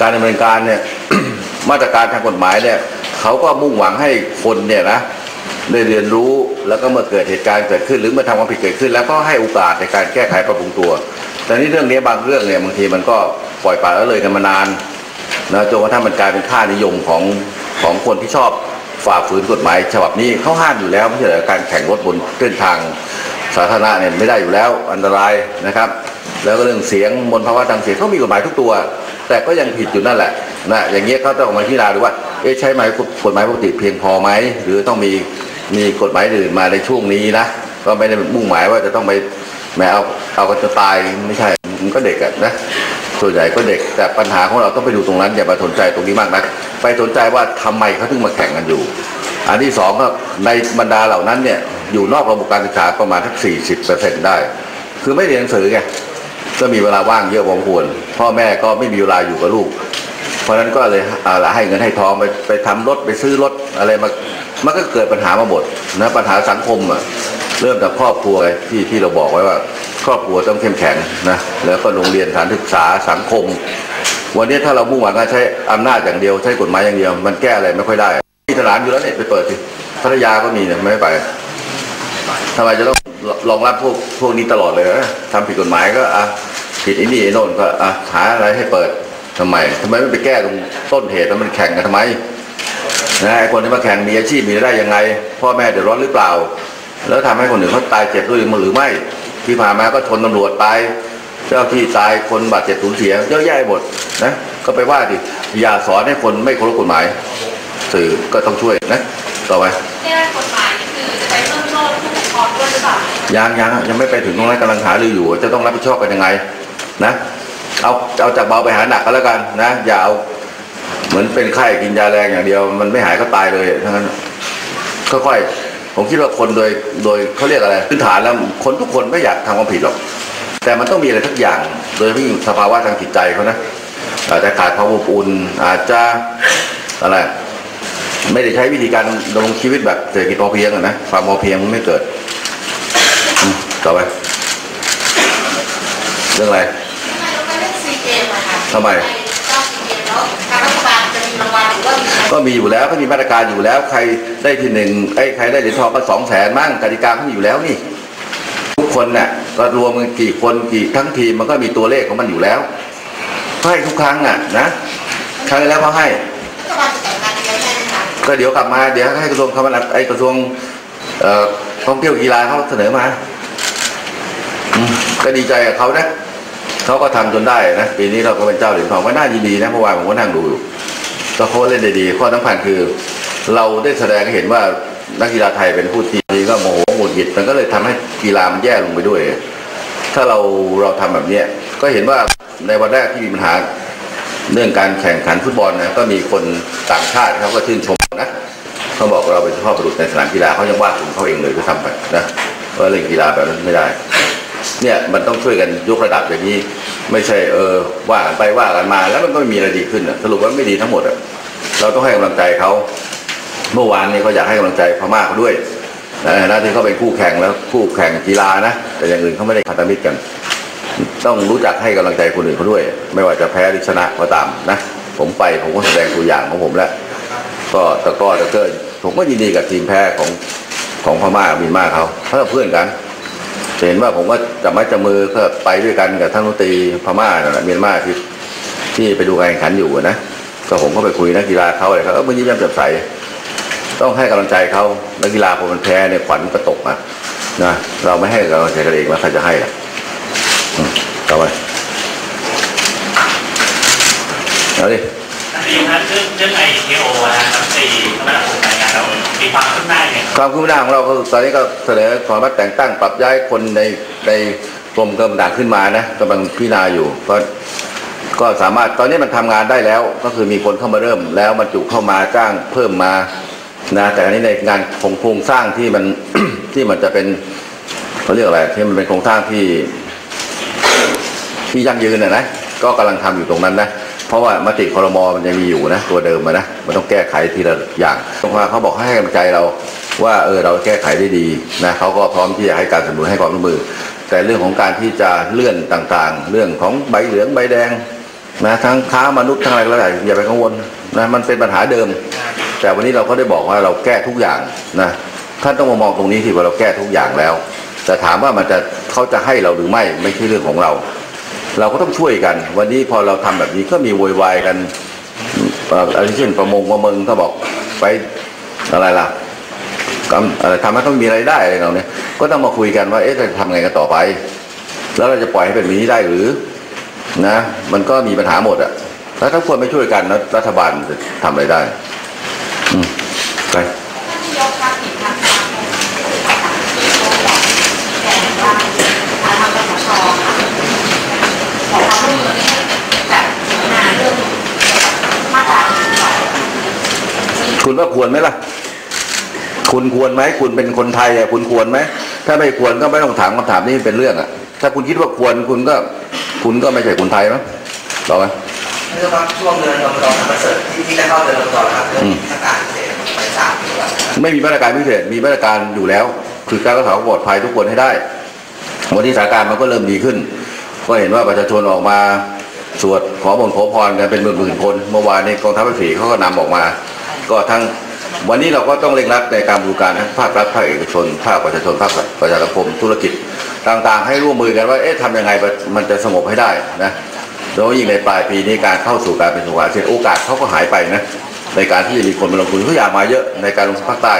การดำเนินการเนี่ยมาตรการทางกฎหมายเนี่ยเขาก็มุ่งหวังให้คนเนี่ยนะได้เรียนรู้แล้วก็เมื่อเกิดเหตุการณ์เกิดขึ้น หรือเมื่อทำความผิดเกิดขึ้น แล้วก็ให้โอกาสในการแก้ไขปรับปรุงตัว แต่นี่เรื่องนี้บางเรื่องเนี่ยบางทีมันก็ปล่อยปละละเลยกันมานานนะจนกระทั่งมันกลายเป็นค่านิยมของของคนที่ชอบฝ่าฝืนกฎหมาย ฉบับนี้เขาห้ามอยู่แล้วไม่ใช่เหรอการแข่งรถบนเส้นทางสาธารณะเนี่ยไม่ได้อยู่แล้วอันตรายนะครับ แล้วก็เรื่องเสียงมลภาวะทางเสียงเขามีกฎหมายทุกตัว แต่ก็ยังผิดอยู่นั่นแหละนะอย่างเงี้ยเขาต้องมาพิจารณาดูว่าเอ๊ะใช้ไหมกฎหมายปกติเพียงพอไหมหรือต้องมีมีกฎหมายอื่นมาในช่วงนี้นะก็ไม่ได้มุ่งหมายว่าจะต้องไปแหมเอาเอากันจะตายไม่ใช่มันก็เด็กอะนะส่วนใหญ่ก็เด็กแต่ปัญหาของเราต้องไปดูตรงนั้นอย่าไปสนใจตรงนี้มากนะไปสนใจว่าทำไมเขาถึงมาแข่งกันอยู่ อันที่สองก็ในบรรดาเหล่านั้นเนี่ยอยู่นอกระบบการศึกษาประมาณทักสี่สิบเปอร์เซ็นต์ได้ คือไม่เรียนหนังสือไง ก็มีเวลาว่างเยอะพอควรพ่อแม่ก็ไม่มีเวลาอยู่กับลูก เพราะฉะนั้นก็เลยเอาละให้เงินให้ทองไปไปทำรถไปซื้อรถอะไรมามันก็เกิดปัญหามาหมดนะปัญหาสังคมอะเริ่มจากครอบครัวที่ที่เราบอกไว้ว่า ครอบครัวต้องเข้มแข็งนะแล้วก็โรงเรียนสถานศึกษาสังคม วันนี้ถ้าเรามุ่งหวังการใช้อำนาจอย่างเดียว ใช้กฎหมายอย่างเดียว มันแก้อะไรไม่ค่อยได้ที่สนามอยู่แล้วเนี่ยไปเปิดสิพัทยาก็มีเนี่ยไม่ไปทำไมจะต้องรองรับพวกพวกนี้ตลอดเลยนะทำผิดกฎหมายก็อะ ผิดไอ้นี่ไอ้โน่นก็อะหาอะไรให้เปิดทำไมทำไมไม่ไปแก้ตรงต้นเหตุแล้วมันแข่งกันทำไมนะไอ้คนที่มาแข่งมีอาชีพมีรายได้ยังไง พ่อแม่เดือดร้อนหรือเปล่า แล้วทำให้คนอื่นเขาตายเจ็บด้วยหรือไม่ ที่ผ่านมาก็ชนตำรวจตายเจ้าที่ตายคนบาดเจ็บสูญเสียเยอะแยะหมดนะก็ไปว่าดิอย่าสอนให้คนไม่เคารพกฎหมาย สื่อก็ต้องช่วยนะต่อไปแก้กฎหมายนี่คือจะไปเพิ่มโทษผู้ปกครองด้วยหรือเปล่ายังยังยังไม่ไปถึงตรงนั้นกำลังหารืออยู่ว่าจะต้องรับผิดชอบกันยังไง นะเอาเอาจากเบาไปหาหนักก็แล้วกันนะอย่าเอาเหมือนเป็นไข้กินยาแรงอย่างเดียว มันไม่หายก็ตายเลยทั้งนั้นค่อยๆผมคิดว่าคนโดยโดยเขาเรียกอะไรพื้นฐานแล้วคนทุกคนไม่อยากทำความผิดหรอก แต่มันต้องมีอะไรทักอย่าง โดยเฉพาะยิ่สภาวะทางจิตใจเขานะอาจจะขาดความอบอุ่นอาจจะอะไรไม่ได้ใช้วิธีการดำรงชีวิตแบบเศรษฐกิจพอเพียงนะความพอเพียงมันไม่เกิดต่อไปเรื่องอะไร ทำไมเจ้าซีเกมแล้วทางรัฐบาลจะมีรางวัลหรือว่ามีอะไรก็มีอยู่แล้วก็มีมาตรการอยู่แล้ว ใครได้ที่หนึ่งไอ้ยใครได้เหรียญทองก็สองแสนมั่งกติกาเขามีอยู่แล้วนี่ ทุกคนเนี่ยก็รวมกันกี่คนกี่ทั้งทีมมันก็มีตัวเลขของมันอยู่แล้วก็ให้ทุกครั้งอะนะครั้งที่แล้วเขาให้รัฐบาลจะแต่งงานยังไงให้ไหมคะก็เดี๋ยวกลับมาเดี๋ยวให้กระทรวงคมนาคมไอ้กระทรวงเอ่อท่องเที่ยวกีฬาเขาเสนอมาอืมก็ดีใจกับเขานะ เขาก็ทำจนได้นะปีนี้เราก็เป็นเจ้าเหรียญทองก็น่ายินดีนะเมื่อวานผมก็นั่งดูอยู่ก็เขาเล่นได้ดีข้อสำคัญคือ เราได้แสดงให้เห็นว่านักกีฬาไทยเป็นผู้ทีมก็โมโหหงุดหงิดมันก็เลยทำให้กีฬามันแย่ลงไปด้วย ถ้าเราเราทำแบบเนี้ยก็เห็นว่าในวันแรกที่มีปัญหาเรื่องการแข่งขันฟุตบอลนะก็มีคนต่างชาติเขาก็ชื่นชมนะเขาบอกเราเป็นสุภาพบุรุษในสนามกีฬาเขายังว่าถึงเขาเองเลยด้วยซ้ำไปนะว่าเล่นกีฬาแบบนั้นไม่ได้ เนี่ยมันต้องช่วยกันยกระดับอย่างนี้ ไม่ใช่เออว่ากันไปว่ากันมา แล้วมันก็ไม่มีอะไรดีขึ้นอะสรุปว่าไม่ดีทั้งหมดอะเราต้องให้กำลังใจเขาเมื่อวานนี้ก็อยากให้กำลังใจพม่าเขาด้วยนะนะที่เขาเป็นคู่แข่งแล้วคู่แข่งกีฬานะ แต่อย่างอื่นเขาไม่ได้พันธมิตรกัน ต้องรู้จักให้กำลังใจคนอื่นเขาด้วย ไม่ว่าจะแพ้หรือชนะก็ตามนะ ผมไปผมก็แสดงตัวอย่างของผมแล้ว ก็ตะก้อตะเกินผมก็ยินดีกับทีมแพ้ของของพม่ามีมากเขาเพราะเราเพื่อนกัน เห็นว่าผมก็จับไม้จับมือก็ไปด้วยกันกับท่านรัฐมนตรีพม่าน่ะเมียนมาที่ที่ไปดูการแข่งขันอยู่นะก็ผมก็ไปคุยนักกีฬาเขาอะไรเขาก็มันยิ้มแย้มแจ่มใสต้องให้กำลังใจเขานักกีฬาพอมันแพ้เนี่ยขวัญก็ตกอะนะเราไม่ให้กำลังใจกันเองแล้วใครจะให้ล่ะต่อไปเอาดิเรื่องเรื่องไอทีโอนะครับตีคมนาค มีความคืบหน้าเนี่ยความคืบหน้าของเราก็ตอนนี้ก็เสนอขอมาแต่งตั้งปรับย้ายคนในในกรมกำลังขึ้นมานะกำลังพิจารณาอยู่ก็ก็สามารถตอนนี้มันทำงานได้แล้ว ก็คือมีคนเข้ามาเริ่ม แล้วบรรจุเข้ามาจ้างเพิ่มมานะแต่อันนี้ในงานของโครงสร้างที่มันที่มันจะเป็นเขาเรียกอะไรที่มันเป็นโครงสร้างที่ที่ยั่งยืนนะนะก็กำลังทำอยู่ตรงนั้นนะ เพราะว่ามติคอรมอมันยังมีอยู่นะตัวเดิมนะมันต้องแก้ไขทีละอย่างตรงว่าเขาบอกให้กำลังใจเราว่าเออเราแก้ไขได้ดีนะเขาก็พร้อมที่จะให้การสนับสนุนให้ความร่วมมือ แต่เรื่องของการที่จะเลื่อนต่างๆ เรื่องของใบเหลืองใบแดงนะทั้งค้ามนุษย์ทั้งอะไรก็แล้อย่าไปกังวลนะมันเป็นปัญหาเดิม แต่วันนี้เราก็ได้บอกว่าเราแก้ทุกอย่างนะท่านต้องมามองตรงนี้ที่ว่าเราแก้ทุกอย่างแล้ว แต่ถามว่ามันจะเขาจะให้เราหรือไม่ไม่ใช่เรื่องของเรา เราก็ต้องช่วยกัน วันนี้พอเราทำแบบนี้ก็มีโวยวายกันอะไรเช่นประมงประเมิงก็บอกไปอะไรล่ะทำให้เขามีรายได้อะไรเราเนี่ยก็ต้องมาคุยกันว่าเอ๊ะจะทำไงกันต่อไป แล้วเราจะปล่อยให้เป็นแบบนี้ได้หรือนะ มันก็มีปัญหาหมดอะแล้วถ้าควรไม่ช่วยกันรัฐบาลจะทำอะไรได้ อืมไป ท่านนายกคะเห็นทางทางที่เขาบอกแจ้งว่าทางกสชค่ะขอความร่วมมือให้แบบหาเรื่องมาตราหนึ่งสอง คุณว่าควรไหมล่ะ คุณควรไหมคุณเป็นคนไทยอะคุณควรไหมถ้าไม่ควรก็ไม่ต้องถามคำถามนี้เป็นเรื่องอะถ้าคุณคิดว่าควรคุณก็ คุณก็ไม่ใช่คนไทยมั้งต่อไหมเรื่องว่าช่วงเดือนรอมฎอนคอนเสิร์ตที่ที่จะเข้าเดือนรอมฎอนแล้วครับเรื่องเทศกาลพิเศษไปสามจังหวัดนะครับไม่มีมาตรการพิเศษมีมาตรการอยู่แล้ว คือการรักษาความปลอดภัยทุกคนให้ได้วันนี้สถานการณ์มันก็เริ่มดีขึ้น ก็เห็นว่าประชาชนออกมาสวดขอบนขอพรกันเป็นหมื่นๆคน เมื่อวานนี้กองทัพภาคสี่เขาก็นำออกมา ก็ทั้งวันนี้เราก็ต้องเร่งรัดในการบริการทั้งภาครัฐภาคเอกชนภาคประชาชนภาคประชาสังคมธุรกิจต่างๆ ให้ร่วมมือกันว่าเอ๊ะทำยังไงมันจะสงบให้ได้นะโดยเฉพาะยิ่งในปลายปีนี้การเข้าสู่การเป็นสงครามเช่นโอกาสเขาก็หายไปนะในการที่จะมีคนมาลงทุนเขาอยากมาเยอะในการลงทุนภาคใต้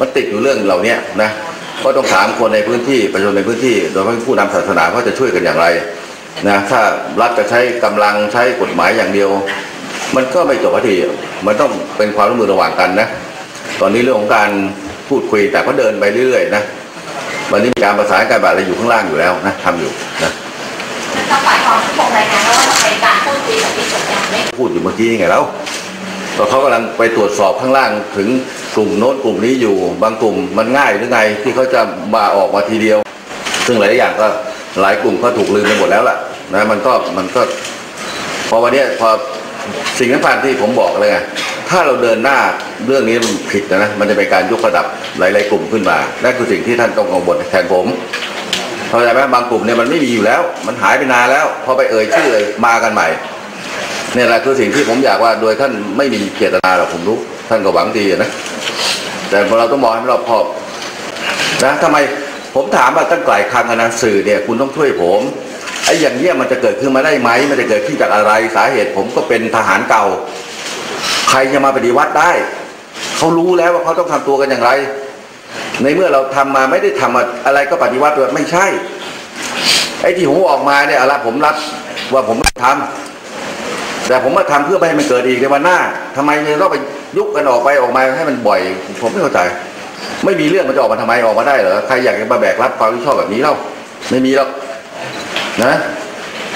มันติดอยู่เรื่องเหล่านี้นะก็ต้องถามคนในพื้นที่ประชาชนในพื้นที่ โดยเฉพาะผู้นำศาสนาว่าจะช่วยกันอย่างไรนะถ้ารัฐจะใช้กำลังใช้กฎหมายอย่างเดียว มันก็ไม่จบสักทีมันต้องเป็นความร่วมมือระหว่างกันนะ ตอนนี้เรื่องของการพูดคุยแต่ก็เดินไปเรื่อยๆนะวันนี้มีการประสานการแบบอะไรอยู่ข้างล่างอยู่แล้วนะทำอยู่นะทางฝ่ายความผู้ปกครองรายงานว่าจะเป็นการพูดคุยกับที่สวนยังไม่พูดอยู่เมื่อกี้ไงแล้วก็เขากำลังไปตรวจสอบข้างล่างถึงกลุ่มโน้นกลุ่มนี้อยู่ บางกลุ่มมันง่ายหรือไงที่เขาจะมาออกมาทีเดียว ซึ่งหลายอย่างก็หลายกลุ่มก็ถูกลืมไปหมดแล้วล่ะนะมันก็มันก็พอวันเนี้ยพอ สิ่งสำคัญที่ผมบอกเลยไงถ้าเราเดินหน้าเรื่องนี้มันผิดนะนะมันจะเป็นการยกระดับหลาย ๆ กลุ่มขึ้นมานั่นคือสิ่งที่ท่านต้องกังวลแทนผมเข้าใจไหมบางกลุ่มเนี่ยมันไม่มีอยู่แล้ว มันหายไปนานแล้วพอไปเอ่ยชื่อเลยมากันใหม่เนี่ยแหละคือสิ่งที่ผมอยากว่าโดยท่านไม่มีเจตนาหรอกผมรู้ ท่านก็หวังดีนะแต่เราต้องมองให้รอบคอบนะทำไมผมถามมาตั้งหลายครั้งนะสื่อเนี่ยคุณต้องช่วยผม ไอ้อย่างเนี้ยมันจะเกิดขึ้นมาได้ไหม มันจะเกิดขึ้นจากอะไรสาเหตุ ผมก็เป็นทหารเก่า ใครจะมาปฏิวัติได้เขารู้แล้วว่าเขาต้องทำตัวกันอย่างไร ในเมื่อเราทำมาไม่ได้ทำอะไรก็ปฏิวัติด้วไม่ใช่ ไอ้ที่ผมออกมาเนี่ยอะไรผมรับว่าผมไม่ทำแต่ผมมาทำเพื่อไม่ให้มันเกิดอีกในวันหน้าทำไมจะต้องไปยุบกันออกไปออกมาให้มันบ่อย ผมไม่เข้าใจ ไม่มีเรื่องมันจะออกมาทำไมออกมาได้เหรอใครอยากจะมาแบกรับความรับผิดชอบแบบนี้เล่าไม่มีหรอก นะ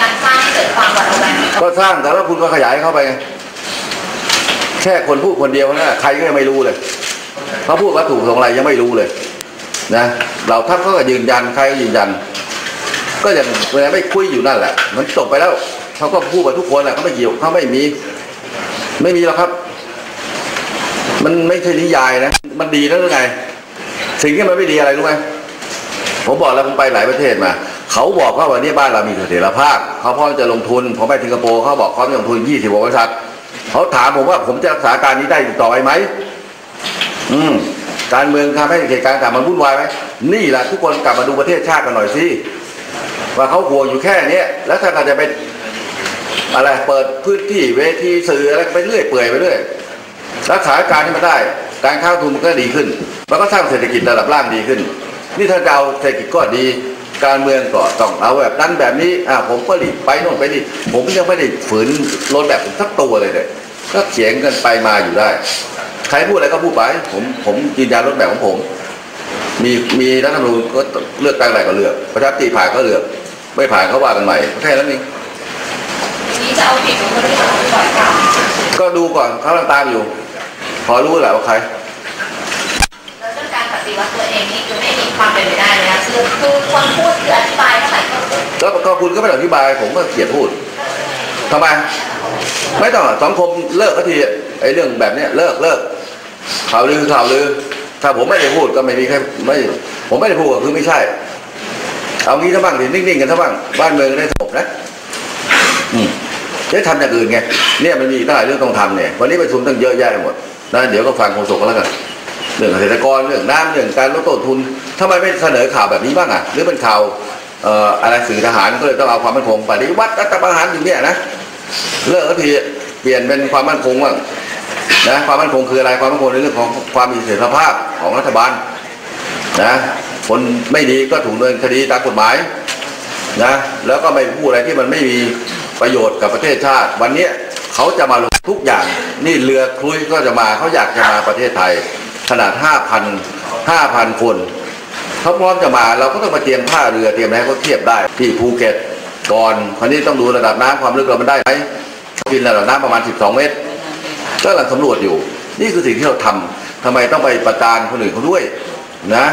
การสร้างให้เกิดความหวาดระแวงก็สร้างแต่แล้วคุณก็ขยายเข้าไปไงแค่คนพูดคนเดียวนะใครก็ยังไม่รู้เลยเขาพูดวัตถุประสงค์อะไรยังไม่รู้เลย นะ เราทัพเขาก็ยืนยันใครก็ยืนยัน ก็ยังเวลาไม่คุยอยู่นั่นแหละ มันจบไปแล้วเขาก็พูดกับทุกคนแหละเขาไม่เกี่ยวเขาไม่มี ไม่มีหรอกครับ มันไม่ใช่นิยายนะมันดีนะหรือไงสิ่งที่มันไม่ดีอะไรรู้ไหมผมบอกแล้วผมไปหลายประเทศมา เขาบอกว่าวันนี้บ้านเรามีเสถียรภาพเขาพร้อมจะลงทุนผมไปสิงคโปร์เขาบอกพร้อมจะลงทุน20กว่าบริษัทเขาถามผมว่าผมจะรักษาการนี้ได้ต่อไปไหมอืมการเมืองทำให้เหตุการณ์ต่างมันวุ่นวายไหมนี่แหละทุกคนกลับมาดูประเทศชาติกันหน่อยสิว่าเขาห่วงอยู่แค่เนี้ยแล้วถ้าเราจะไปอะไรเปิดพื้นที่เวทีสื่ออะไรไปเรื่อยเปื่อยไปเรื่อยรักษาการที่มันได้ การค้าทุนมันก็ดีขึ้นมันก็สร้างเศรษฐกิจระดับล่างดีขึ้น นี่ถ้าจะเอาเศรษฐกิจก็ดี การเมืองก็ต้องเอาแบบนั้นแบบนี้อ่าผมก็รีบไปโน่นไปนี่ผมยังไม่ได้ฝืนรถแบบผมสักตัวเลยเลยก็เถียงกันไปมาอยู่ได้ ใครพูดอะไรก็พูดไป ผมผมยืนยันรถแบบของผม มีมีรัฐธรรมนูญก็เลือกตั้งอะไรก็เลือกประชาธิปไตยผ่านก็เลือก ไม่ผ่านเขาว่ากันใหม่แค่นั้นเองทีนี้จะเอาผิดกับคนที่ทำบ่อยครั้งก็ดูก่อนเขากำลังตามอยู่ พอรู้แหละว่าใครแล้ว เรื่าตัวเองนี่คือไม่มีความเป็นไปได้เลยนะคือคือคนพูดคืออธิบายเท่าไหร่ก็แล้วก็คุณก็ไม่ต้องอธิบาย ผมก็เกลียดพูดทำไมไม่ต้องสังคมเลิกก็ทีไอ้เรื่องแบบเนี้ยเลิกเลิกข่าวลือข่าวลือ ถ้าผมไม่ได้พูดก็ไม่มีใครไม่ ผมไม่ได้พูดก็คือไม่ใช่ เอางี้ซะบ้างดินิ่งๆกันซะบ้างบ้านเมืองได้สงบนะอืมจะทำอย่างอื่นไงเนี่ยมันมีตั้งหลายเรื่องต้องทำเนี่ยวันนี้ประชุมตั้งเยอะแยะหมดนะเดี๋ยวก็ฟังโฆษกแล้วกัน เรื่องเกษตรกรเรื่องน้ำเรื่องการลดต้นทุนทำไมไม่เสนอข่าวแบบนี้บ้างอะหรือเป็นข่าวอะไรสื่อทหารก็เลยต้องเอาความมั่นคงปฏิวัติรัฐประหารอยู่เนี่ยนะเลิกทีเปลี่ยนเป็นความมั่นคงบ้างนะความมั่นคงคืออะไรความมั่นคงในเรื่องของความมีเสถียรภาพของรัฐบาลนะคนไม่ดีก็ถูกดำเนินคดีตามกฎหมายนะแล้วก็ไม่พูดอะไรที่มันไม่มีประโยชน์กับประเทศชาติ วันนี้เขาจะมาลงทุกอย่าง นี่เรือครุยก็จะมาเขาอยากจะมาประเทศไทย ขนาด5,000 5,000คนเขาพร้อมจะมาเราก็ต้องมาเตรียมท่าเรือเตรียมอะไรเขาเทียบได้ที่ภูเก็ตก่อนคราวนี้ต้องดูระดับน้ำความลึกเรามันได้ไหมกินระดับน้ำประมาณ 12 เมตรก็กำลังสำรวจอยู่ นี่คือสิ่งที่เราทำทำไมต้องไปประจานคนอื่นเขาด้วยนะ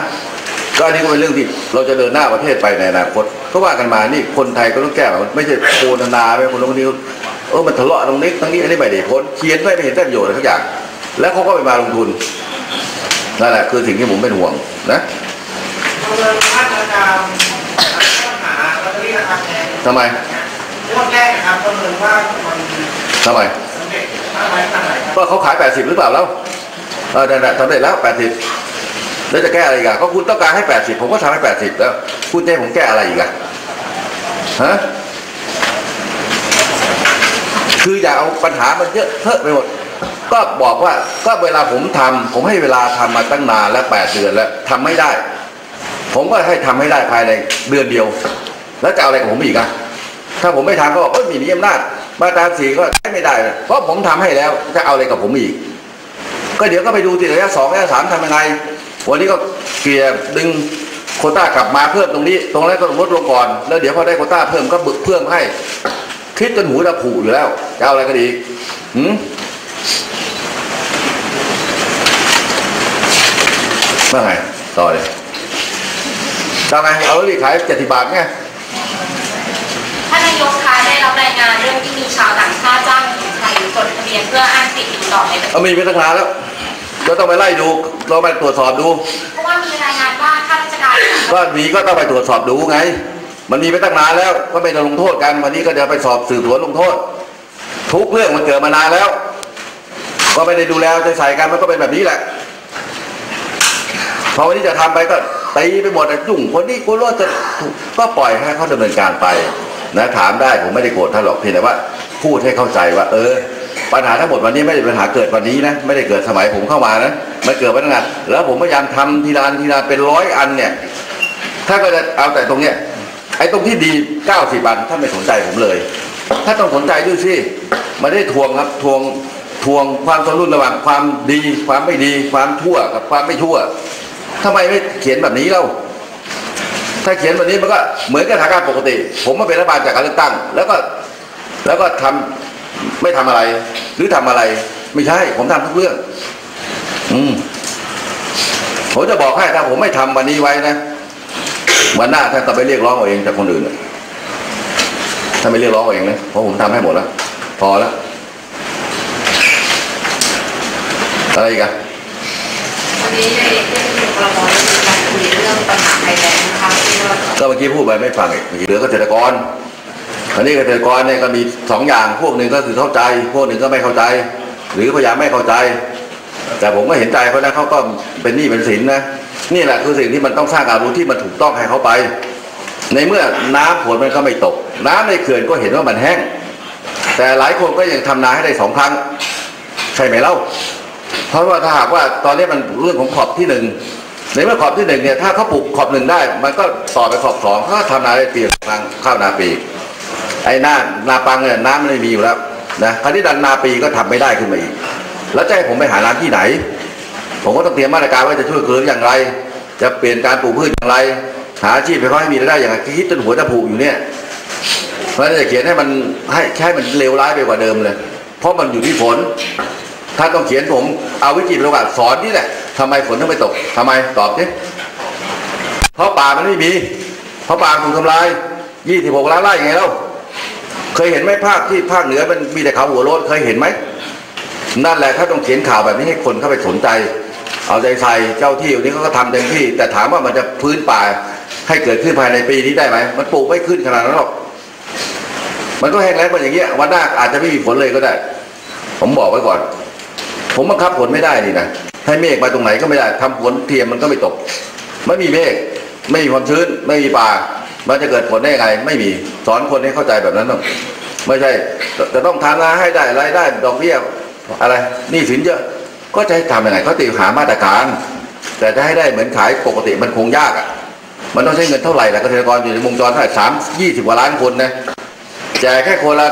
ก็อันนี้ก็เป็นเรื่องที่เราจะเดินหน้าประเทศไปในอนาคตก็ว่ากันมานี่คนไทยก็ต้องแก้ไม่ใช่โฆษณาไปคนละคนนี้เออมันทะเลาะตรงนี้ตรงนี้อันนี้ไม่ได้ผลเขียนไม่เห็นได้ประโยชน์อะไรสักอย่าง แล้วเขาก็ไปมาลงทุน นั่นแหละคือสิ่งที่ผมเป็นห่วงนะเราเลยมาตรการปัญหาลอตเตอรี่ราคาแพงทำไมงวดแรกนะครับประเมินว่ามันทำไมสำเร็จมากน้อยขนาดไหนครับก็เขาขาย 80 หรือเปล่าแล้วเออนั่นแหละสำเร็จแล้ว 80 แล้วจะแก้อะไรอีกอะก็คุณต้องการให้ 80 ผมก็ทำให้ 80 แล้ว คุณจะให้ผมแก้อะไรอีกอะฮะคืออย่าเอาปัญหามันเยอะเทอะไปหมด ก็บอกว่าก็เวลาผมทำผมให้เวลาทำมาตั้งนานแล้วแปดเดือนแล้วทำไม่ได้ ผมก็ให้ทำให้ได้ภายในเดือนเดียว แล้วจะเอาอะไรกับผมอีกอะถ้าผมไม่ทำก็บอกเอ้ยมีนีอำนาจมาตราสี่ก็ใช้ไม่ได้เพราะผมทำให้แล้วจะเอาอะไรกับผมอีก ก็เดี๋ยวก็ไปดูทีระยะสองระยะสามทำยังไงวันนี้ก็เกลี่ยดึงโคต้ากลับมาเพิ่มตรงนี้ ตรงนั้นก็ลดลงก่อนแล้วเดี๋ยวพอได้โคต้าเพิ่มก็บึกเพิ่มให้คิดจนหูจะผูอยู่แล้วจะเอาอะไรกันอีกหืม ว่าไงต่อเลยทำไงเอาลีขายเจ็ดสิบบาทไงท่านนายกคะได้รับรายงานเรื่องที่มีชาวต่างชาติจ้างหญิงไทยจดทะเบียนเพื่ออ้างสิทธิ์ติดต่อในประเทศเอามีไปตั้งนานแล้วก็ต้องไปไล่ดูเราไปตรวจสอบดู เพราะว่ามีรายงานว่าข้าราชการก็มีก็ต้องไปตรวจสอบดูไง มันมีไปตั้งนานแล้วก็ไม่ได้ลงโทษกันวันนี้ก็จะไปสอบสืบสวนลงโทษ ทุกเรื่องมันเกิดมานานแล้ว ก็ไม่ได้ดูแลใจใส่กันมันก็เป็นแบบนี้แหละ พอวันนี้จะทำไปก็ตีไปหมดอะยุ่งคนนี้คนโน้นจะก็ปล่อยให้เขาดำเนินการไปนะถามได้ผมไม่ได้โกรธท่านหรอกเพียงแต่ว่าพูดให้เข้าใจว่า เออ ปัญหาทั้งหมดวันนี้ไม่ได้ปัญหาเกิดวันนี้นะไม่ได้เกิดสมัยผมเข้ามานะมันเกิดมาตั้งนานแล้วผมพยายามทำทีละทีละเป็นร้อยอันเนี่ยถ้าก็จะเอาแต่ตรงเนี้ยไอ้ตรงที่ดี 90อันท่านไม่สนใจผมเลย ถ้าต้องสนใจด้วยสิไมาได้ทวงครับทวงทวงความสมดุลระหว่างความดี ความไม่ดี ความชั่วกับความไม่ชั่ว ทำไมไม่เขียนแบบนี้เล่าถ้าเขียนแบบนี้มันก็เหมือนกับสถานการณ์ปกติ ผมมาเป็นรัฐบาลจากการเลือกตั้ง แล้วก็แล้วก็ทำไม่ทำอะไร หรือทำอะไร ไม่ใช่ ผมทำทุกเรื่อง อืมผมจะบอกให้ถ้าผมไม่ทำวันนี้ไว้นะวันหน้าท่านต้องไปเรียกร้องเอาเองจากคนอื่นถ้าไม่เรียกร้องเอาเองนะเพราะผมทำให้หมดแล้วพอแล้วอะไรกอะวันนี้ได้ได้มี ครมได้มีการคุยเรื่องปัญหาภัยแล้งนะคะที่ว่าก็เมื่อกี้พูดไปไม่ฟังอีกเมื่อกี้เหลือเกษตรกรอันนี้เกษตรกรเนี่ยก็มีสองอย่างพวกหนึ่งก็คือเข้าใจ พวกหนึ่งก็ไม่เข้าใจ หรือพยายามไม่เข้าใจ แต่ผมก็เห็นใจเขานะเขาก็เป็นหนี้เป็นสินนะนี่แหละคือสิ่งที่มันต้องสร้างการรู้ที่มันถูกต้องให้เขาไป ในเมื่อน้ำฝนมันก็ไม่ตก น้ำในเขื่อนก็เห็นว่ามันแห้ง แต่หลายคนก็ยังทำนาให้ได้สองครั้ง ใช่ไหมเล่า เพราะว่าถ้าหากว่าตอนนี้มันเรื่องของขอบที่หนึ่ง ในเมื่อขอบที่หนึ่งเนี่ยถ้าเขาปลูกขอบหนึ่งได้ มันก็ต่อไปขอบสองเขาทำนาได้ปีละครั้งข้าวนาปี ไอ้หน้านาปังเนี่ยน้ำมันไม่มีอยู่แล้วนะคราวนี้ดันนาปีก็ทำไม่ได้ขึ้นมาอีก แล้วจะให้ผมไปหาน้ำที่ไหน ผมก็ต้องเตรียมมาตรการว่าจะช่วยเหลืออย่างไร จะเปลี่ยนการปลูกพืชอย่างไร หาอาชีพให้เขาให้มีรายได้อย่างไรคิดจนหัวจะผูกอยู่เนี่ยเพราะฉะนั้นจะเขียนให้มันให้แค่มันเลวร้ายไปกว่าเดิมเลย เพราะมันอยู่ที่ฝน ถ้าต้องเขียนผมเอาวิจิตรโอกาสสอนนี่แหละทำไมฝนถึงไม่ตกทำไมตอบสิเพราะป่ามันไม่มี เพราะป่าถูกทำลาย26ล้านไร่ไงเล่าเคยเห็นไหมภาคที่ภาคเหนือมันมีแต่เขาหัวโล้นเคยเห็นไหมนั่นแหละถ้าต้องเขียนข่าวแบบนี้ให้คนเข้าไปสนใจ เอาใจใส่เจ้าที่วันนี้เขาก็ทำเต็มที่ แต่ถามว่ามันจะพื้นป่าให้เกิดขึ้นภายในปีนี้ได้ไหมมันปลูกไม่ขึ้นขนาดนั้นหรอกมันก็แห้งแล้งมาอย่างเงี้ยวันหน้าอาจจะไม่มีฝนเลยก็ได้ ผมบอกไว้ก่อน ผมบังคับฝนไม่ได้นี่นะให้เมฆมาตรงไหนก็ไม่ได้ทำฝนเทียมมันก็ไม่ตก ไม่มีเมฆไม่มีความชื้น ไม่มีป่า มันจะเกิดฝนได้ยังไง ไม่มีสอนคนให้เข้าใจแบบนั้นต้องไม่ใช่จะต้องทำนาให้ได้รายได้ดอกเบี้ยอะไรหนี่สินเยอะ ก็จะให้ทำยังไงเขาตีหามาตรการ แต่จะให้ได้เหมือนขายปกติมันคงยากอะมันต้องใช้เงินเท่าไหร่ล่ะเกษตรกรอยู่ในวงจรเท่าไหร่สามยี่สิบกว่าล้านคนนะแจกแค่คนละ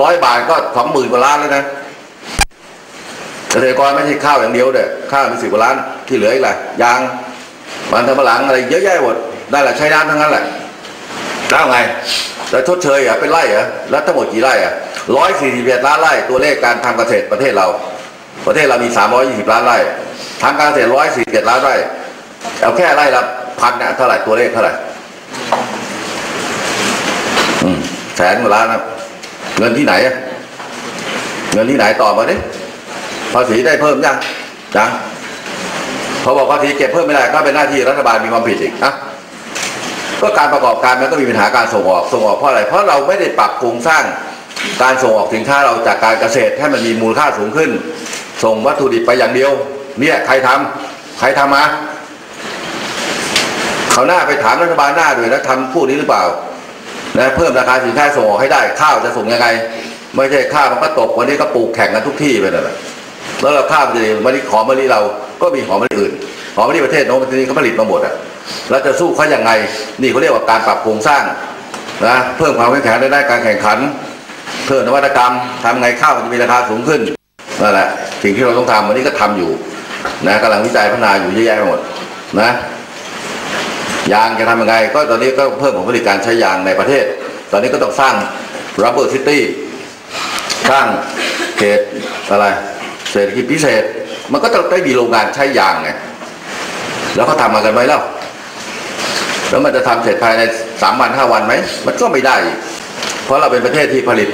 ร้อยบาทก็สองหมื่นกว่าล้านแล้วนะ เกษตรกรไม่ใช่ข้าวอย่างเดียวเด้อข้าวมีสิบกว่าล้านที่เหลืออีกแหละยางมันทำปะหลังอะไรเยอะแยะหมดได้แหละใช้น้ำทั้งนั้นแหละแล้วไงแล้วชดเชยอะเป็นไร่เหรอแล้วทั้งหมดกี่ไร่อะร้อยสี่สิบเอ็ดล้านไร่ตัวเลขการทำเกษตรประเทศเรา ประเทศเรามีสามร้อยยี่สิบล้านไร่ทางการเกษตรร้อยสี่สิบเอ็ดล้านไร่เอาแค่ไร่ละพันเนี่ยเท่าไหร่ตัวเลขเท่าไหร่แสนกว่าล้านนะเงินที่ไหนอะเงินที่ไหนตอบมาดิ ภาษีได้เพิ่มยังยังพอบอกภาษีเก็บเพิ่มไม่ได้ก็เป็นหน้าที่รัฐบาลมีความผิดอีกนะก็การประกอบการมันก็มีปัญหาการส่งออกส่งออกเพราะอะไร เพราะเราไม่ได้ปรับโครงสร้างการส่งออกสินค้าเราจากการเกษตรให้มันมีมูลค่าสูงขึ้น ส่งวัตถุดิบไปอย่างเดียว เนี่ยใครทำใครทำมาเขาหน้าไปถามรัฐบาลหน้าด้วยนะทำพวกนี้หรือเปล่านะเพิ่มราคาสินค้าส่งออกให้ได้ข้าวจะส่งยังไง ไม่ใช่ข้าวมันก็ตกวันนี้ก็ปลูกแข่งกันทุกที่ไปนั่นแหละ แล้วเราข้ามันจะดีวันมีของมะลิเราก็มีของมะลิอื่นของมะลิประเทศโน้นประเทศนี้เขาผลิตมาหมดอะเราจะสู้เขาอย่างไงนี่เขาเรียกว่าการปรับโครงสร้างนะเพิ่มความเข้มแข็งในด้านการแข่งขัน เพิ่มนวัตกรรมทำไงข้าวมันจะมีราคาสูงขึ้นนั่นแหละสิ่งที่เราต้องทำวันนี้ก็ทำอยู่นะกำลังวิจัยพัฒนาอยู่เยอะแยะไปหมดนะยางจะทำยังไง ก็ตอนนี้ก็เพิ่มผลผลิตการใช้ยางในประเทศ ตอนนี้ก็ต้องสร้าง rubber city สร้างเขตอะไร เศรษฐกิจพิเศษ มันก็ต้องได้มีโรงงานใช้ยางไงแล้วเขาทำมากันไหมแล้ว แล้วมันจะทำเสร็จภายในสามวันห้าวันไหมมันก็ไม่ได้ เพราะเราเป็นประเทศที่ผลิต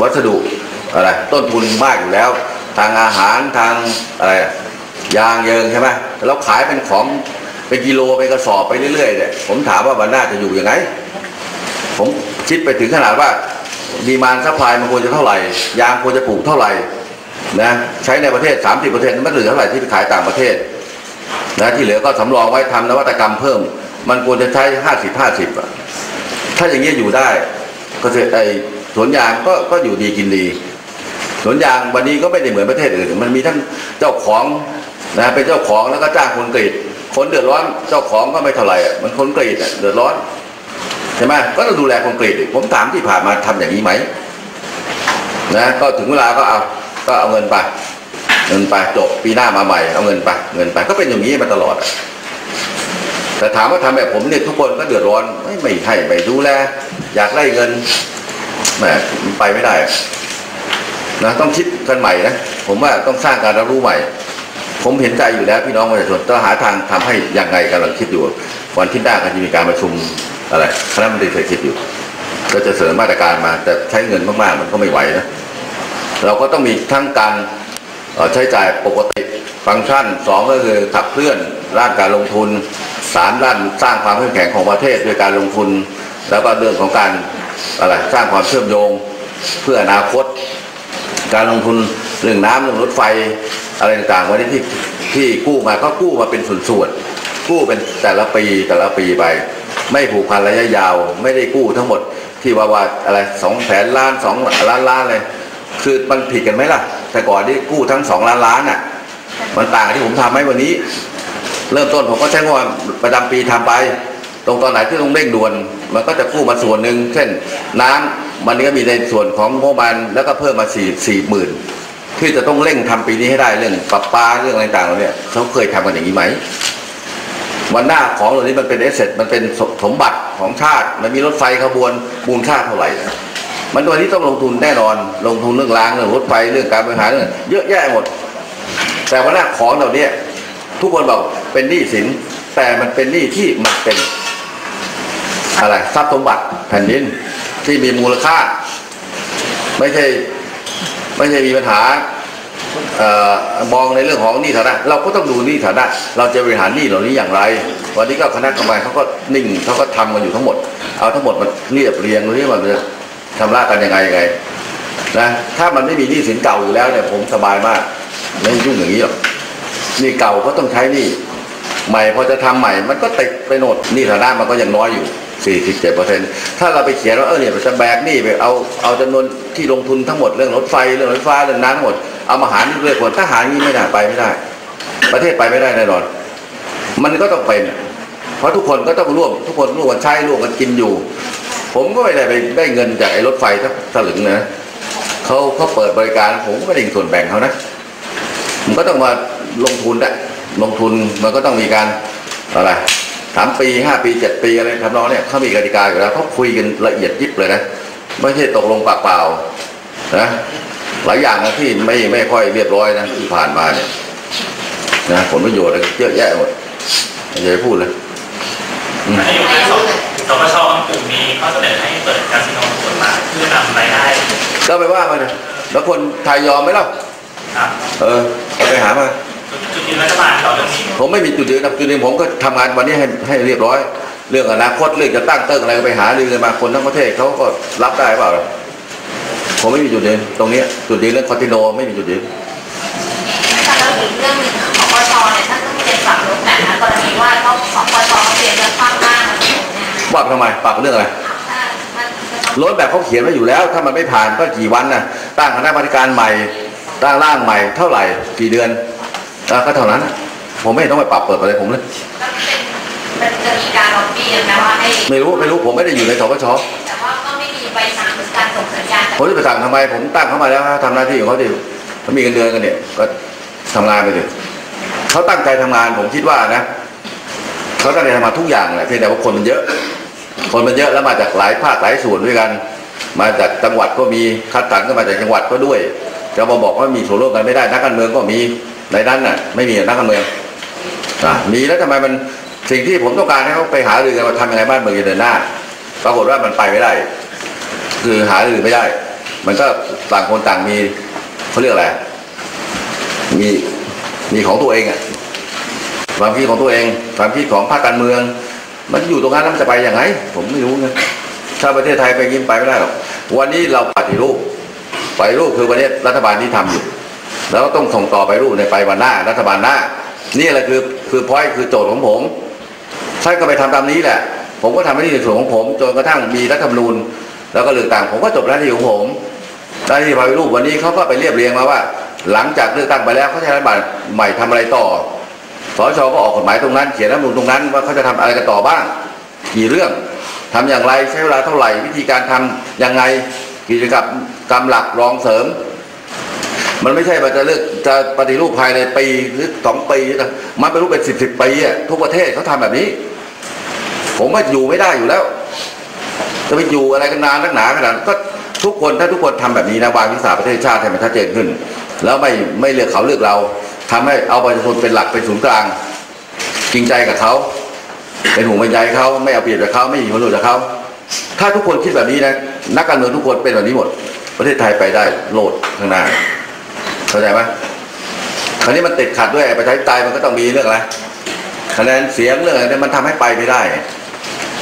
วัสดุอะไรต้นทุนมากอยู่แล้ว ทางอาหารทางอะไรยางเยิงใช่ไหมแล้วขายเป็นของเป็นกิโลเป็นกระสอบไปเรื่อยๆเนี่ยผมถามว่ามันน่าจะอยู่ยังไง ผมคิดไปถึงขนาดว่าดีมานซัพพลายมันควรจะเท่าไหร่ ยางควรจะปลูกเท่าไหร่ นะใช้ในประเทศ 30เปร์เซ็นต์มันเหลือเท่าไหร่ที่ไปขายต่างประเทศนะที่เหลือก็สำรองไว้ทำนวัตกรรมเพิ่ม มันควรจะใช้ 50 50อะถ้าอย่างนี้ยอยู่ได้ก็เไอสวนยางก็ก็อยู่ดีกินดีสวนยางวันนี้ก็ไม่ได้เหมือนประเทศอื่น มันมีทั้งเจ้าของนะเป็นเจ้าของแล้วก็จ้างคนกรีดคนเดือดร้อนเจ้าของก็ไม่เท่าไหร่อะมันคนกรีดเดือดร้อนใช่ไหมก็ต้องดูแลคนกรีตอีกผมถามที่ผ่านมาทำอย่างนี้ไหมนะก็ถึงเวลาก็เอา ก็เอาเงินไป เงินไปจบปีหน้ามาใหม่เอาเงินไป เงินไปก็เป็นอย่างนี้มาตลอดแต่ถามว่าทำแบบผมเนี่ยทุกคนก็เดือดร้อนไม่ไม่ให้ไม่ดูแลอยากได้เงินแหมไปไม่ได้นะต้องคิดกันใหม่นะผมว่าต้องสร้างการรับรู้ใหม่ ผมเห็นใจอยู่แล้วพี่น้องประชาชนต้องหาทางทำให้ยังไงกำลังคิดอยู่วันที่หน้าก็จะมีการประชุมอะไรคณะมนตรีเศรษฐกิจอยู่ ก็จะเสนอมาตรการมา แต่ใช้เงินมากๆมันก็ไม่ไหวนะ เราก็ต้องมีทั้งการใช้จ่ายปกติฟังก์ชันสองก็คือขับเคลื่อนด้านการลงทุนสามด้านสร้างความเข้มแข็งของประเทศด้วยการลงทุน แล้วก็เรื่องของการอะไรสร้างความเชื่อมโยงเพื่ออนาคต การลงทุนเรื่องน้ำเรื่องรถไฟอะไรต่างๆวันนี้ที่ที่กู้มาก็กู้มาเป็นส่วนๆกู้เป็นแต่ละปีแต่ละปีไป ไม่ผูกพันระยะยาว ไม่ได้กู้ทั้งหมดที่ว่าว่าอะไรสองแสนล้านสองล้านล้านเลย คือมันผิดกันไหมล่ะ แต่ก่อนที่กู้ทั้งสองล้านล้านอะ มันต่างที่ผมทำไหมวันนี้ เริ่มต้นผมก็ใช้งบประจำปีทำไป ตรงตอนไหนที่ต้องเร่งด่วน มันก็จะกู้มาส่วนหนึ่งเช่น น้ำมันก็มีในส่วนของงบประมาณแล้วก็เพิ่มมาสี่สี่หมื่นที่จะต้องเร่งทำปีนี้ให้ได้เรื่องปรับปาเรื่องอะไรต่างๆเนี่ยเขาเคยทำกันอย่างนี้ไหมวันหน้าของเหล่านี้มันเป็นเอเซทมันเป็นสมบัติของชาติ มันมีรถไฟขบวนมูลค่าเท่าไหร่ มันตัวนี้ต้องลงทุนแน่นอน ลงทุนเรื่องรางเรื่องรถไฟเรื่องการบริหารเรื่องเยอะแยะหมด แต่วันหน้าของเหล่านี้ทุกคนบอกเป็นหนี้สิน แต่มันเป็นหนี้ที่มันเป็นอะไรทรัพย์สมบัติแผ่นดินที่มีมูลค่า ไม่ใช่ไม่ใช่มีปัญหาออมองในเรื่องของหนี้ฐานะ เราก็ต้องดูหนี้ฐานะ เราจะบริหารหนี้เหล่านี้อย่างไร วันนี้ก็คณะกรรมการเขาก็นิ่งเขาก็ทำกันอยู่ทั้งหมด เอาทั้งหมดมาเรียบเรียงเรียกว่าเลย ชำระกันยังไงยังไงนะถ้ามันไม่มีหนี้สินเก่าอยู่แล้วเนี่ยผมสบายมาก ไม่ยุ่งอย่างนี้หรอกนี่เก่าก็ต้องใช้หนี่ใหม่พอจะทำใหม่ มันก็ติดไปโหนดหนี่ฐานะมันก็ยังน้อยอยู่ 47เปอร์เซ็นต์ถ้าเราไปเขียนว่าเออเนี่ยจะแบกหนี้ไปเอาเอาจำนวนที่ลงทุนทั้งหมดเรื่องรถไฟเรื่องรถไฟฟ้าเรื่องน้ำทั้งหมดเอามาหารเรื่อยๆคนถ้าหารอย่างนี้ไม่ได้ไปไม่ได้ ประเทศไปไม่ได้แน่นอน มันก็ต้องเป็น เพราะทุกคนก็ต้องร่วม ทุกคนร่วมกันใช้ร่วมกันกินอยู่ ผมก็ไม่ได้ไปได้เงินจากไอ้รถไฟทักสลึงนะเขาเขาเปิดบริการผมก็ไม่ได้ส่วนแบ่งเขานะมันก็ต้องมาลงทุนอะลงทุนมันก็ต้องมีการอะไรสามปีห้าปีเจ็ดปีอะไรทำนองเนี่ยเขามีกติกาอยู่แล้วเขาคุยกันละเอียดยิบเลยนะไม่ใช่ตกลงปากเปล่านะหลายอย่างนะที่ไม่ไม่ค่อยเรียบร้อยนะที่ผ่านมาเนี่ยนะผลประโยชน์เยอะแยะหมดอย่าไปพูดเลย อืมนโยบายสสปชบางกลุ่มมีข้อเสนอให้เปิดคาสิโนถูกกฎหมายเพื่อนำรายได้ก็ไปว่ามาเลยแล้วคนไทยยอมไหมล่ะครับเออเอาไปหามาจุดยืนรัฐบาลต่อเรื่องนี้ผมไม่มีจุดยืนนะจุดยืนผมก็ทำงานวันนี้ให้ให้เรียบร้อย เรื่องอนาคตเรื่องจะตั้งเติ้งอะไรก็ไปหารือกันมาคนทั้งประเทศเขาก็รับได้เปล่าล่ะผมไม่มีจุดยืนตรงนี้จุดยืนเรื่องคอนติโนไม่มีจุดยืนแต่เราอีกเรื่องหนึ่งของปปชเนี่ยท่านต้องเตรียมปรับลดแบบนะกรณีว่าเขาของปป จะฟังมากอะไรอย่างเงี้ยว่าทำไมปรับเรื่องอะไรถ้ามันจะต้องรถแบบเขาเขียนไว้อยู่แล้ว ถ้ามันไม่ผ่านก็กี่วันนะตั้งคณะกรรมการใหม่ตั้งร่างใหม่เท่าไหร่กี่เดือนอะก็เท่านั้นน่ะผมไม่เห็นต้องไปปรับเปิดอะไรผมเลยก็เป็นมันจะมีการล็อบบี้นะว่าให้ไม่รู้ไม่รู้ผมไม่ได้อยู่ในสปชแต่ว่าก็ไม่มีใบสั่งหรือการส่งสัญญาณผมจะไปสั่งทำไมผมตั้งเขามาแล้วทำหน้าที่ของเขาดิเขามีเงินเดือนกันเนี่ยก็ทำงานไปดิเขาตั้งใจทำงานผมคิดว่านะ เขาตั้งใจทำงาทุกอย่างแหละเพียงแต่ว่าคนมันเยอะ คนมันเยอะแล้วมาจากหลายภาคหลายส่วนด้วยกัน มาจากจังหวัดก็มีคัดสรรก็มาจากจังหวัดก็ด้วยจะมาบอกว่ามีส่วนร่วมกันไม่ได้นักการเมืองก็มีในนั้นน่ะไม่มีนักการเมืองอมีแล้วทำไมมันสิ่งที่ผมต้องการให้เขาไปหารือกันว่าทำยังไงบ้านเมืองจะเดินหน้าปรากฏว่ามันไปไม่ได้ คือหารือไม่ได้ มันก็ต่างคนต่างมีเขาเรียกอะไรมีมีของตัวเองอะ ความคิดของตัวเองความคิดของภาคการเมือง มันอยู่ตรงนั้นแล้วมันจะไปอยังไง ผมไม่รู้นะถ้าประเทศไทยไปยิ้มไปไม่ได้หรอกวันนี้เราปฏิรูปปฏิรูปคือวันนี้รัฐบาลที่ทำอยู่แล้วต้องส่งต่อไปรูปในไปวันหน้า รัฐบาลหน้า นี่แหละคือคือพอยคือโจทย์ของผมท่านก็ไปทำตามนี้แหละ ผมก็ทำหน้าที่ในส่วนของผมจนกระทั่งมีรัฐธรรมนูญ แล้วก็เลือกตั้งผมก็จบหน้าที่ของผมหน้าที่ปฏิรูปวันนี้เขาก็ไปเรียบเรียงมาว่า หลังจากเลือกตั้งไปแล้วเขาจะให้รัฐบาลใหม่ทำอะไรต่อ สชก็ออกกฎหมายตรงนั้น เขียนรัฐมนูญตรงนั้นว่าเขาจะทำอะไรกันต่อบ้าง กี่เรื่องทำอย่างไรใช้เวลาเท่าไหร่ วิธีการทำยังไงกิจกรรมกรรมหลักรองเสริม มันไม่ใช่ว่าจะเลือกจะปฏิรูปภายในปีหรือสองปีนะมันเป็นรูปเป็นสิบสิบปีอะทุกประเทศเขาทำแบบนี้ ผมว่าอยู่ไม่ได้อยู่แล้ว จะไปอยู่อะไรกันนานนักหนาขนาดก็ทุกคนถ้าทุกคนทำแบบนี้นะวางวิสาประเทศชาติให้มันชัดเจนขึ้น แล้วไม่ไม่เลือกเขาเลือกเรา ทำให้เอาประชาชนเป็นหลักเป็นศูนย์กลาง จริงใจกับเขาเป็นห่วงเป็นใยเขาไม่เอาเปรียบกับเขาไม่มีผลประโยชน์กับเขาถ้าทุกคนคิดแบบนี้นะนักการเมืองทุกคนเป็นแบบนี้หมด ประเทศไทยไปได้โลดข้างหน้าเข้าใจไหมคราวนี้มันติดขัดด้วยประชาธิปไตยมันก็ต้องมีเรื่องอะไรคะแนนเสียงเรื่องอะไรเนี่ยมันทำให้ไปไม่ได้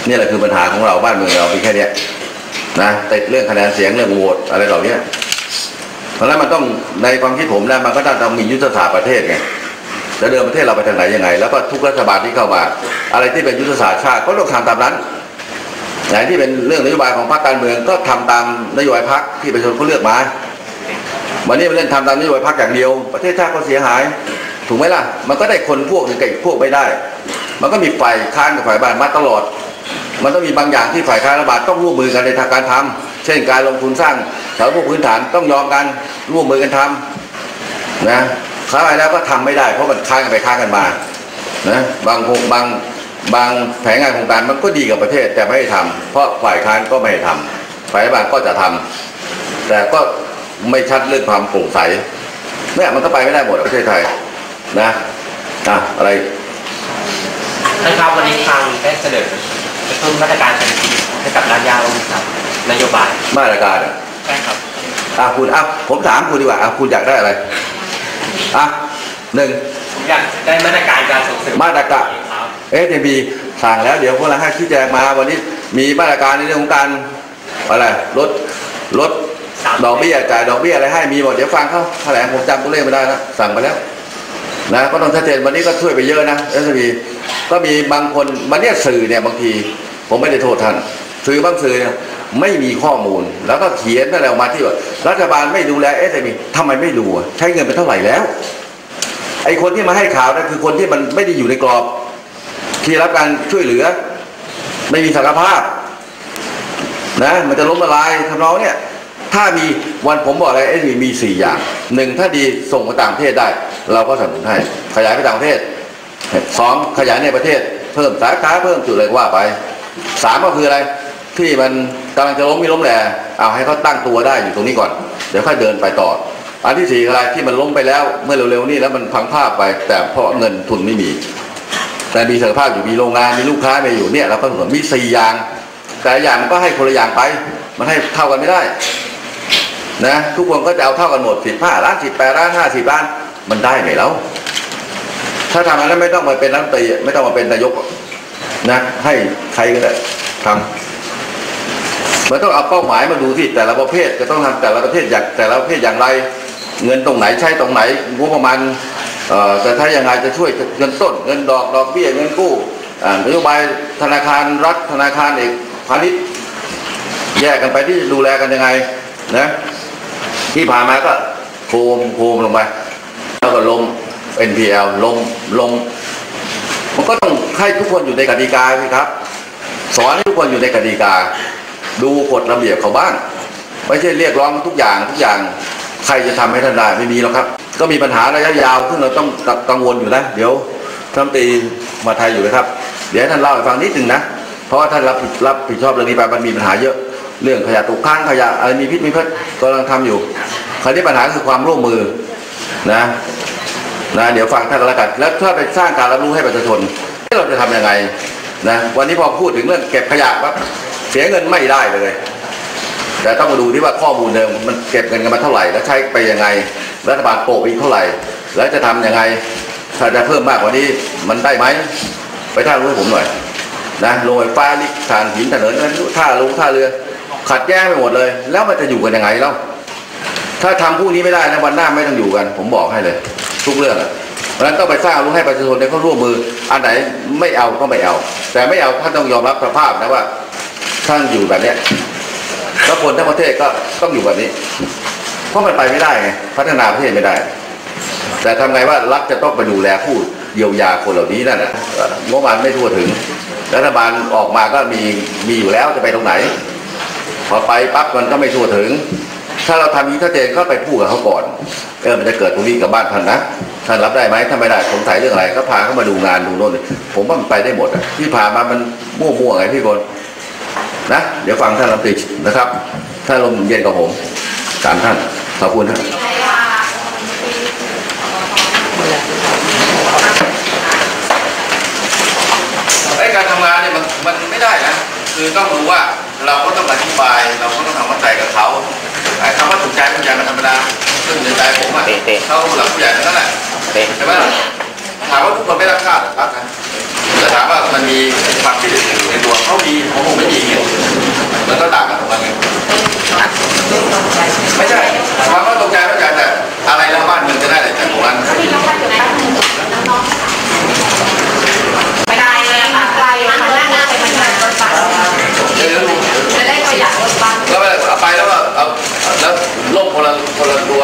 นี่แหละคือปัญหาของเราบ้านเมืองเราเป็นแค่นี้นะติดเรื่องคะแนนเสียงเรื่องโหวตอะไรเหล่านี้ เพราะนั้นมันต้องในความคิดผมนะมันก็ต้องมียุทธศาสตร์ประเทศไงจะเดินประเทศเราไปทางไหนยังไง แล้วก็ทุกรัฐบาลที่เข้ามา อะไรที่เป็นยุทธศาสตร์ชาติก็ต้องทำตามนั้นอย่างที่เป็นเรื่องนโยบายของพรรคการเมืองก็ทำตามนโยบายพรรคที่ประชาชนเขาเลือกมาวันนี้มันเล่นทำตามนโยบายพรรคอย่างเดียว ประเทศชาติก็เสียหาย ถูกไหมล่ะ มันก็ได้คนพวกหนึ่งกับอีกพวกไม่ได้ มันก็มีฝ่ายค้านกับฝ่ายบ้านมาตลอด มันต้องมีบางอย่างที่ฝ่ายค้านรัฐบาลต้องร่วมมือกันในทางการทำเช่นการลงทุนสร้างแถวพวกพื้นฐานต้องยอมกันร่วมมือกันทำนะค้าไปแล้วก็ทำไม่ได้เพราะมันค้านกันไปค้านกันมานะบางโบางบางแผนงานโครงการมันก็ดีกับประเทศแต่ไม่ให้ทำเพราะฝ่ายค้านก็ไม่ให้ทำฝ่ายรัฐบาลก็จะทำแต่ก็ไม่ชัดเรื่องความโปร่งใสเนี่ยมันก็ไปไม่ได้หมดประเทศไทยนะอะอะไรท่านครับวันนี้ทางได้เสนอกระตุ้นมาตรการเศรษฐกิจ ให้กับรากหญ้าบ้างไหมครับนโยบายมาตรการอะใช่ครับอะคุณอะผมถามคุณดีกว่าอะคุณอยากได้อะไรอะหนึ่งผมอยากได้มาตรการการส่งเสริมมาตรการครับเอสบีสั่งแล้วเดี๋ยวพวกเราให้ชี้แจงมาวันนี้มีมาตรการในเรื่องของการอะไรลดลดดอกเบี้ยจ่ายดอกเบี้ยอะไรให้มีหมดเดี๋ยวฟังเขาแถลงผมจำตัวเลขไม่ได้นะสั่งไปแล้วนะก็ต้องชัดเจนวันนี้ก็ช่วยไปเยอะนะเอสบีก็มีบางคนมันเนี่ยสื่อเนี่ยบางที ผมไม่ได้โทษท่าน สื่อบางสื่อเนี่ยไม่มีข้อมูลแล้วก็เขียนอะไรออกมาที่ว่ารัฐบาลไม่ดูแลเอสบีทำไมไม่ดูอะใช้เงินไปเท่าไหร่แล้วไอ้คนที่มาให้ข่าวนั่นคือคนที่มันไม่ได้อยู่ในกรอบ ที่รับการช่วยเหลือ ไม่มีศักยภาพนะมันจะล้มละลายทำนองเนี่ยถ้ามีวันผมบอกเลยเอสมีสี่อย่างหนึ่งถ้าดีส่งไปต่างประเทศได้ เราก็สนับสนุนให้ขยายไปต่างประเทศสองขยายในประเทศ เพิ่มสาขาเพิ่มจุดอะไรก็ว่าไปสามก็คืออะไร ที่มันกำลังจะล้มไม่ล้มแหล่เอาให้เขาตั้งตัวได้อยู่ตรงนี้ก่อน เดี๋ยวค่อยเดินไปต่อ อันที่สี่อะไรที่มันล้มไปแล้วเมื่อเร็วๆนี้แล้วมันพังภาพไป แต่เพราะเงินทุนไม่มี แต่มีศักยภาพอยู่มีโรงงานมีลูกค้ามาอยู่เนี่ยเราก็สนับสนุนมีสี่อย่าง แต่อย่างมันก็ให้คนละอย่างไป มันให้เท่ากันไม่ได้นะทุกคนก็จะเอาเท่ากันหมดสิบห้าล้านสิบแปดล้านห้าสิบล้านมันได้ไหมแล้วถ้าทำอันนั้นไม่ต้องมาเป็นรัฐมนตรีไม่ต้องมาเป็นนายกนะให้ใครก็ได้ทำ มันต้องเอาเป้าหมายมาดูที่แต่ละประเภทจะต้องทำแต่ละประเภทอย่างแต่ละประเภทอย่างไร เงินตรงไหนใช้ตรงไหนงบประมาณจะใช้ยังไงจะช่วยเงินต้น เงินดอกดอกเบี้ยเงินกู้นโยบายธนาคารรัฐธนาคารเอกพาณิชย์แยกกันไปที่ดูแลกันยังไงนะที่ผ่านมาก็โคมโคมลงไปแล้วก็ลง NPL ลงลงมันก็ต้องให้ทุกคนอยู่ในกติกาสิครับ สอนให้ทุกคนอยู่ในกติกา ดูกฎระเบียบเขาบ้าง ไม่ใช่เรียกร้องทุกอย่างทุกอย่าง ใครจะทำให้ท่านได้ไม่มีหรอกครับ ก็มีปัญหาระยะยาวซึ่งเราต้องกังวลอยู่นะเดี๋ยวท่านตีมาไทยอยู่นะครับ เดี๋ยวท่านเล่าให้ฟังนิดหนึ่งนะเพราะว่าท่านรับผิดรับผิดชอบเรื่องนี้ไปมันมีปัญหาเยอะ เรื่องขยะตกค้างขยะอะไรมีพิษมีพิษกำลังทำอยู่คราวนี้ปัญหาคือความร่วมมือนะนะเดี๋ยวฟังท่านล้วกันแล้วถ้าไปสร้างการรับรู้ให้ประชาชนเราจะทำยังไงนะวันนี้พอพูดถึงเรื่องเก็บขยะปั๊บ เสียเงินไม่ได้เลย แต่ต้องมาดูที่ว่าข้อมูลเดิมมันเก็บเงินกันมาเท่าไหร่ แล้วใช้ไปยังไง รัฐบาลโปะอีกเท่าไหร่ แล้วจะทำยังไง ถ้าจะเพิ่มมากกว่านี้มันได้ไหมไปท่ารู้ให้ผมหน่อยนะโรงไฟฟ้าลิฟต์ทานหินถนนนั้นท่าลงท่าเรือ ขัดแย้งไปหมดเลย แล้วมันจะอยู่กันยังไงเล่าถ้าทำพวกนี้ไม่ได้นะวันหน้าไม่ต้องอยู่กัน ผมบอกให้เลย ทุกเรื่องอะเพราะฉะนั้นต้องไปสร้างรู้ให้ประชาชนได้เขาร่วมมือ อันไหนไม่เอาก็ไม่เอา แต่ไม่เอาท่านต้องยอมรับสภาพนะว่า ท่าอยู่แบบเนี้ยแล้วคนทั้งประเทศก็ต้องอยู่แบบนี้ เพราะมันไปไม่ได้ไงพัฒนาประเทศไม่ได้ แต่ทำไงว่ารัฐจะต้องไปดูแลผู้เยียวยาคนเหล่านี้นั่นแหละงบประมาณไม่ทั่วถึงรัฐบาลออกมาก็มีมีอยู่แล้วจะไปตรงไหน พอไปปั๊บมันก็ไม่ทั่วถึง ถ้าเราทำนี้ชัดเจนก็ไปพูดกับเขาก่อนเออมันจะเกิดตรงนี้กับบ้านท่านนะท่านรับได้ไหมถ้าไม่ได้สงสัยเรื่องอะไร ก็พาเขามาดูงานดูโน่นผมว่ามันไปได้หมดอะที่ผามามันมั่วๆไงพี่บน นะเดี๋ยวฟังท่านรัฐมนตรีนะครับท่านลมเย็นกับผมตามท่านขอบคุณท่านไอ้การทำงานเนี่ยมันมันไม่ได้นะคือต้องรู้ว่าเราก็ต้องอธิบาย เราก็ต้องทำเข้าใจกับเขาไอ้คำว่าถูกใจผู้ใหญ่มันธรรมดาซึ่งในใจผมอะเขาหลักผู้ใหญ่ทั้งนั้นแหละใช่ไหมล่ะถามว่าทุกคนไม่รักชาติรักนะ แต่ถามว่ามันมีความคิดในตัวเขามีของผมไม่มีไงมันก็ต่างกันตรงนั้นไงไม่ใช่ถามว่าตรงใจไม่ใจแต่อะไรแล้วบ้านมืองจะได้อะไรจากตรงนั้นที่เราพักอยู่แป๊บนึงแล้วน้องไม่ได้เลยค่ะไกละหน้าหน้าไปทำงานรถบัสเดี๋ยวดูจะได้ประหยัดรถบัสแล้วเอาไปแล้วก็เอาเอาแล้วล่มคนละคนละตัว